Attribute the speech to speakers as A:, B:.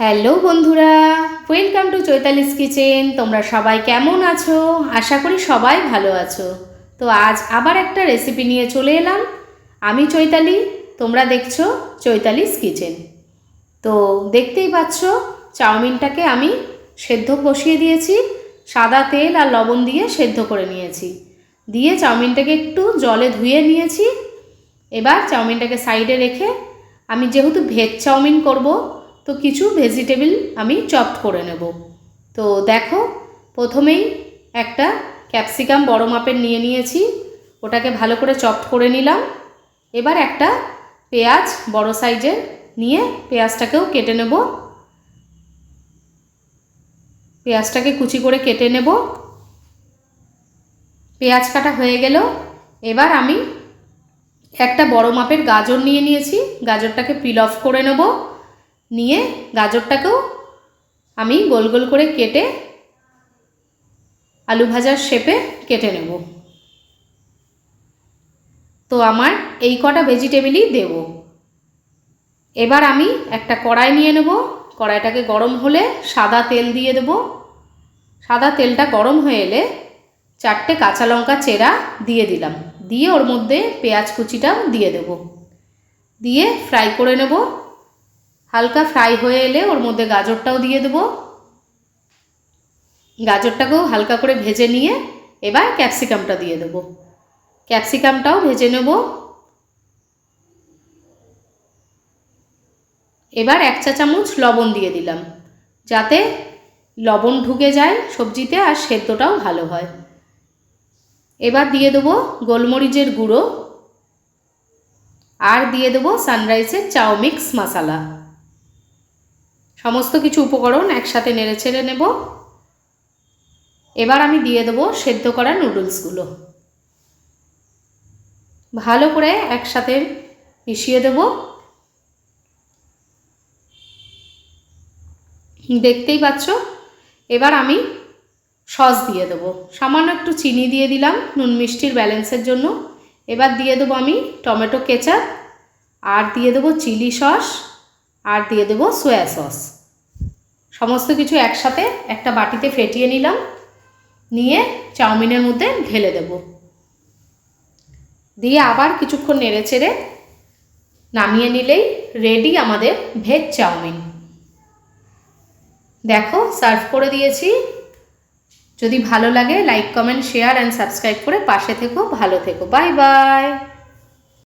A: Hello বন্ধুরা welcome to Chaitali's kitchen তোমরা সবাই কেমন আছো? আশা করি সবাই ভালো আছো। তো আজ আবার একটা রেসিপি নিয়ে চলে এলাম। আমি চৈতালি, তোমরা দেখছ চৈতালিস কিচেন তো দেখতেই পাচ্ছ, চাউমিনটাকে আমি সেদ্ধ বসিয়ে দিয়েছি। সাদা তেল আর লবণ দিয়ে সেদ্ধ করে নিয়েছি। দিয়ে চাউমিনটাকে একটু জলে ধুয়ে নিয়েছি। এবার চাউমিনটাকে সাইডে রেখে আমি যেহেতু ভেজ চাউমিন করব তো কিছু ভেজিটেবল আমি চপড করে নেব। তো দেখো, প্রথমেই একটা ক্যাপসিকাম বড় মাপের নিয়ে নিয়েছি, ওটাকে ভালো করে চপড করে নিলাম। এবার একটা পেঁয়াজ বড় সাইজের নিয়ে পেঁয়াজটাকেও কেটে নেব। পেঁয়াজটাকে কুচি করে কেটে নেব। পেঁয়াজ কাটা হয়ে গেল। এবার আমি একটা বড় মাপের গাজর নিয়ে নিয়েছি, গাজরটাকে পিল অফ করে নেব। নিয়ে গাজরটাকেও আমি গোল গোল করে কেটে আলু ভাজার শেপে কেটে নেব। তো আমার এই কটা ভেজিটেবিলই দেব। এবার আমি একটা কড়াই নিয়ে নেব। কড়াইটাকে গরম হলে সাদা তেল দিয়ে দেব। সাদা তেলটা গরম হয়ে এলে চারটে কাঁচা লঙ্কা চেরা দিয়ে দিলাম। দিয়ে ওর মধ্যে পেঁয়াজ কুচিটাও দিয়ে দেব। দিয়ে ফ্রাই করে নেব। হালকা ফ্রাই হয়ে এলে ওর মধ্যে গাজরটাও দিয়ে দেব। গাজরটাকেও হালকা করে ভেজে নিয়ে এবার ক্যাপসিকামটা দিয়ে দেব। ক্যাপসিকামটাও ভেজে নেব। এবার এক চা চামচ লবণ দিয়ে দিলাম, যাতে লবণ ঢুকে যায় সবজিতে আর সেদ্ধটাও ভালো হয়। এবার দিয়ে দেবো গোলমরিচের গুঁড়ো। আর দিয়ে দেবো সানরাইসের চাও মিক্স মশালা। সমস্ত কিছু উপকরণ একসাথে নেড়ে ছেড়ে নেব। এবার আমি দিয়ে দেবো সেদ্ধ করা নুডলসগুলো। ভালো করে একসাথে মিশিয়ে দেব। দেখতেই পাচ্ছ? এবার আমি সস দিয়ে দেবো। সামান্য একটু চিনি দিয়ে দিলাম নুন মিষ্টির ব্যালেন্সের জন্য। এবার দিয়ে দেবো আমি টমেটো কেচাপ আর দিয়ে দেবো চিলি সস। আর দিয়ে দেবো সোয়া সস সমস্ত কিছু একসাথে একটা বাটিতে ফেটিয়ে নিলাম। নিয়ে চাউমিনের মধ্যে ঢেলে দেব। দিয়ে আবার কিছুক্ষণ নেড়ে চেড়ে নামিয়ে নিলেই রেডি আমাদের ভেজ চাউমিন। দেখো সার্ভ করে দিয়েছি। যদি ভালো লাগে like comment share and subscribe করে পাশে থেকো, ভালো থেকো। Bye bye